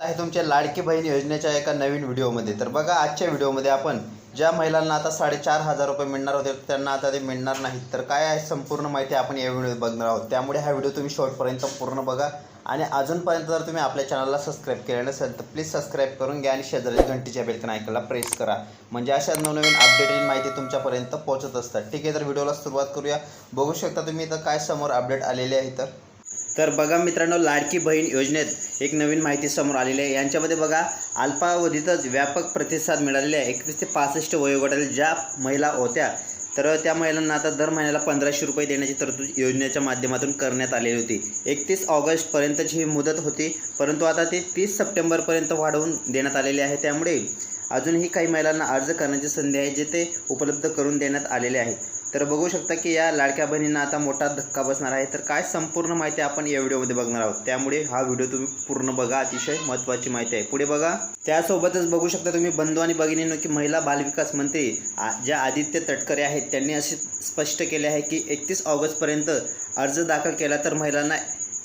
आहे तुमच्या लाडकी बहीण योजनेच्या एका नवीन व्हिडिओमध्ये. तर बघा आजच्या व्हिडिओमध्ये आपण ज्या महिलांना आता साडेचार हजार रुपये मिळणार होते त्यांना आता ते मिळणार नाहीत. तर काय आहे संपूर्ण माहिती आपण या व्हिडिओत बघणार आहोत. त्यामुळे हा व्हिडिओ तुम्ही शॉर्टपर्यंत पूर्ण बघा. आणि अजूनपर्यंत जर तुम्ही आपल्या चॅनलला सबस्क्राईब केलं नसेल तर प्लीज सबस्क्राईब करून घ्या आणि शेजारी घंटीच्या बेलकन ऐकायला प्रेस करा. म्हणजे अशा नवनवीन अपडेटेड माहिती तुमच्यापर्यंत पोहोचत असतात. ठीक आहे तर व्हिडिओला सुरुवात करूया. बघू शकता तुम्ही इथं काय समोर अपडेट आलेले आहे तर तर बघा मित्रांनो लाडकी बहीण योजनेत एक नवीन माहिती समोर आलेली आहे. यांच्यामध्ये बघा अल्पावधीतच व्यापक प्रतिसाद मिळालेला आहे. एकवीस ते पासष्ट वयोगटातील ज्या महिला होत्या तर त्या महिलांना आता दर महिन्याला पंधराशे रुपये देण्याची तरतूद योजनेच्या माध्यमातून करण्यात आलेली होती. एकतीस ऑगस्टपर्यंतची ही मुदत होती परंतु आता ती तीस सप्टेंबरपर्यंत वाढवून देण्यात आलेली आहे. त्यामुळे अजूनही काही महिलांना अर्ज करण्याची संधी आहे जे ते उपलब्ध करून देण्यात आलेले आहेत. तर बघू शकता की या लाडक्या बहिणींना आता मोठा धक्का बसणार आहे. तर काय संपूर्ण माहिती आपण या व्हिडिओमध्ये बघणार आहोत. त्यामुळे हा व्हिडिओ तुम्ही पूर्ण बघा. अतिशय महत्त्वाची माहिती आहे. पुढे बघा. त्यासोबतच बघू शकता तुम्ही बंधू आणि भगिनींनो की महिला बालविकास मंत्री आ- ज्या आदित्य तटकरे आहेत त्यांनी असे स्पष्ट केले आहे की एकतीस ऑगस्टपर्यंत अर्ज दाखल केला तर महिलांना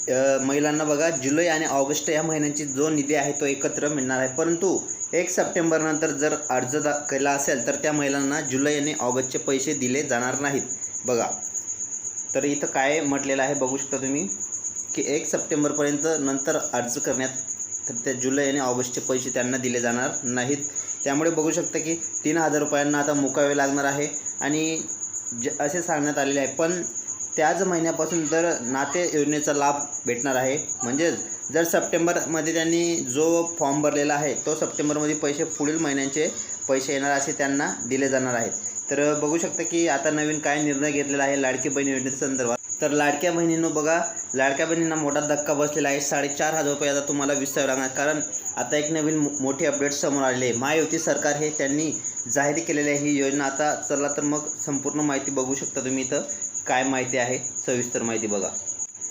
महिलांना बघा जुलै आणि ऑगस्ट या महिन्यांची जो निधी आहे तो एकत्र मिळणार आहे. परंतु एक सप्टेंबरनंतर जर अर्ज दा केला असेल तर त्या महिलांना जुलै आणि ऑगस्टचे पैसे दिले जाणार नाहीत. बघा. तर इथं काय म्हटलेलं आहे बघू शकता तुम्ही की एक सप्टेंबरपर्यंत नंतर अर्ज करण्यात तर त्या जुलै आणि ऑगस्टचे पैसे त्यांना दिले जाणार नाहीत. त्यामुळे बघू शकता की तीन हजार रुपयांना आता मुकावे लागणार आहे. आणि ज असे सांगण्यात आलेले आहे. पण त्याच महिन्यापासून जर नाते योजनेचा लाभ भेटणार आहे. म्हणजेच जर सप्टेंबरमध्ये त्यांनी जो फॉर्म भरलेला आहे तो सप्टेंबरमध्ये पैसे पुढील महिन्यांचे पैसे येणार असे त्यांना दिले जाणार आहेत. तर बघू शकता की आता नवीन काय निर्णय घेतलेला आहे लाडकी बहीण योजनेच्या संदर्भात. तर लाडक्या बहिणींनो बघा लाडक्या बहिणींना मोठा धक्का बसलेला आहे. साडेचार हजार रुपये आता तुम्हाला विसावे लागणार. कारण आता एक नवीन मो- मोठी अपडेट समोर आलेली आहे. महायुती सरकार हे त्यांनी जाहीर केलेली आहे. ही योजना आता चला तर मग संपूर्ण माहिती बघू शकता तुम्ही इथं. काय माहिती आहे? सविस्तर माहिती बघा.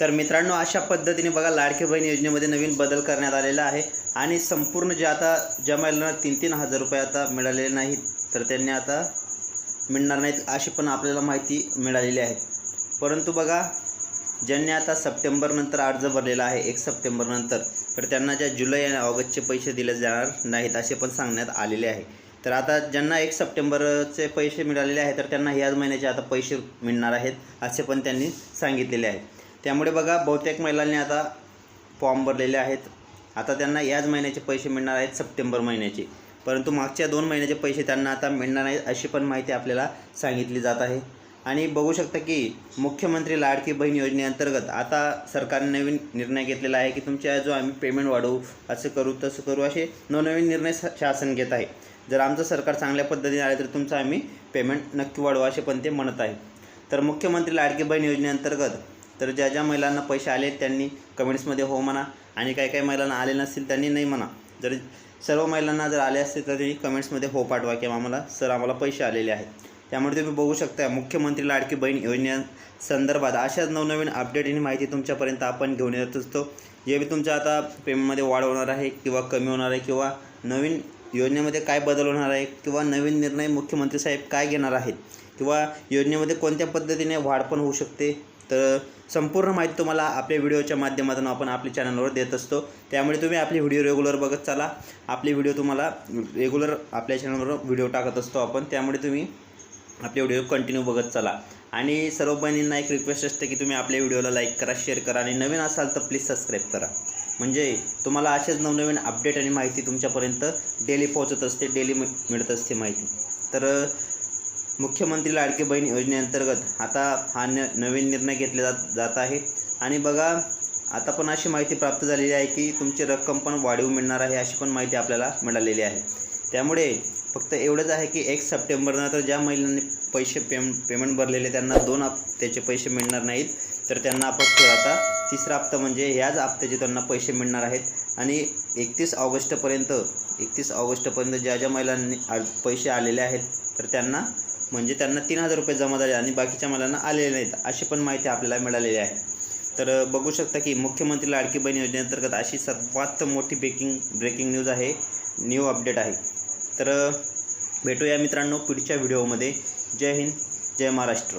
तर मित्रांनो अशा पद्धतीने बघा लाडके बहीण योजनेमध्ये नवीन बदल करण्यात आलेला आहे आणि संपूर्ण जे आता ज्या महिलांना तीन तीन हजार रुपये आता मिळालेले नाहीत तर त्यांनी आता मिळणार नाहीत अशी पण आपल्याला माहिती मिळालेली आहे. परंतु बघा ज्यांनी आता सप्टेंबरनंतर अर्ज भरलेला आहे एक सप्टेंबरनंतर तर त्यांना ज्या जुलै आणि ऑगस्टचे पैसे दिले जाणार नाहीत असे पण सांगण्यात आलेले आहे. तर आता ज्यांना एक सप्टेंबरचे पैसे मिळालेले आहेत तर त्यांना ह्याच महिन्याचे आता पैसे मिळणार आहेत असे पण त्यांनी सांगितलेले आहे त्यामुळे बघा बहुतेक महिलांनी आता फॉर्म भरलेले आहेत. आता त्यांना याच महिन्याचे पैसे मिळणार आहेत सप्टेंबर महिन्याचे. परंतु मागच्या दोन महिन्याचे पैसे त्यांना आता मिळणार नाहीत अशी पण माहिती आपल्याला सांगितली जात आहे. आणि बघू शकता की मुख्यमंत्री लाडकी बहीण योजनेअंतर्गत आता सरकारने नवीन निर्णय घेतलेला आहे की तुमच्या जो आम्ही पेमेंट वाढवू असं करू तसं करू असे नवनवीन निर्णय शासन घेत आहे. जर आमचं सरकार चांगल्या पद्धतीने आले तर तुमचं आम्ही पेमेंट नक्की वाढवा असे पण ते म्हणत आहे तर मुख्यमंत्री लाडकी बहीण योजनेअंतर्गत तर ज्या ज्या महिलांना पैसे आले त्यांनी कमेंट्समध्ये हो म्हणा आणि काही काही महिलांना आले नसतील त्यांनी नाही म्हणा. जर सर्व महिलांना जर आले असतील तर त्यांनी कमेंट्समध्ये हो पाठवा किंवा आम्हाला सर आम्हाला पैसे आलेले आहेत. त्यामुळे तुम्ही बघू शकता मुख्यमंत्री लाडकी बहीण योजनेसंदर्भात अशाच नवनवीन अपडेट आणि माहिती तुमच्यापर्यंत आपण घेऊन येत असतो. जे बी तुमच्या आता पेमेंटमध्ये वाढ होणार आहे किंवा कमी होणार आहे किंवा नवीन योजनेमध्ये काय बदल होणार आहे किंवा नवीन निर्णय मुख्यमंत्री साहेब काय घेणार आहेत किंवा योजनेमध्ये कोणत्या पद्धतीने वाढ पण होऊ शकते? तर संपूर्ण माहिती तुम्हाला आपल्या व्हिडिओच्या माध्यमातून आपण आपल्या चॅनलवर देत असतो. त्यामुळे तुम्ही आपले व्हिडिओ रेग्युलर बघत चला. आपले व्हिडिओ तुम्हाला रेग्युलर आपल्या चॅनलवर व्हिडिओ टाकत असतो आपण. त्यामुळे तुम्ही आपले व्हिडिओ कंटिन्यू बघत चला. आणि सर्व बहिणींना एक रिक्वेस्ट असते की तुम्ही आपल्या व्हिडिओला लाईक करा शेअर करा. आणि नवीन असाल तर प्लीज सबस्क्राईब करा. म्हणजे तुम्हाला असेच नवनवीन अपडेट आणि माहिती तुमच्यापर्यंत डेली पोहोचत असते डेली मिळत असते माहिती. तर मुख्यमंत्री लाडकी बहीण योजनेअंतर्गत आता हा न नवीन निर्णय घेतला जात जात आहे. आणि बघा आता पण अशी माहिती प्राप्त झालेली आहे की तुमची रक्कम पण वाढीव मिळणार आहे अशी पण माहिती आपल्याला मिळालेली आहे. त्यामुळे फक्त एवढंच आहे की एक सप्टेंबरनंतर ज्या महिलांनी पैसे पेम पेमेंट भरलेले त्यांना दोन हप्त्याचे पैसे मिळणार नाहीत तर त्यांना फक्त आता तिसरा हप्ता म्हणजे ह्याच हप्त्याचे त्यांना पैसे मिळणार आहेत. आणि एकतीस ऑगस्टपर्यंत एकतीस ऑगस्टपर्यंत ज्या ज्या महिलांनी पैसे आलेले आहेत तर त्यांना म्हणजे त्यांना तीन हजार रुपये जमा झाले आणि बाकीच्या महिलांना आलेले नाहीत अशी पण माहिती आपल्याला मिळालेली आहे. तर बघू शकता की मुख्यमंत्री लाडकी बहीण योजनेअंतर्गत अशी सर्वात मोठी ब्रेकिंग ब्रेकिंग न्यूज आहे न्यू अपडेट आहे. तर भेटूया मित्रांनो पुढच्या व्हिडिओमध्ये जय हिंद जय महाराष्ट्र.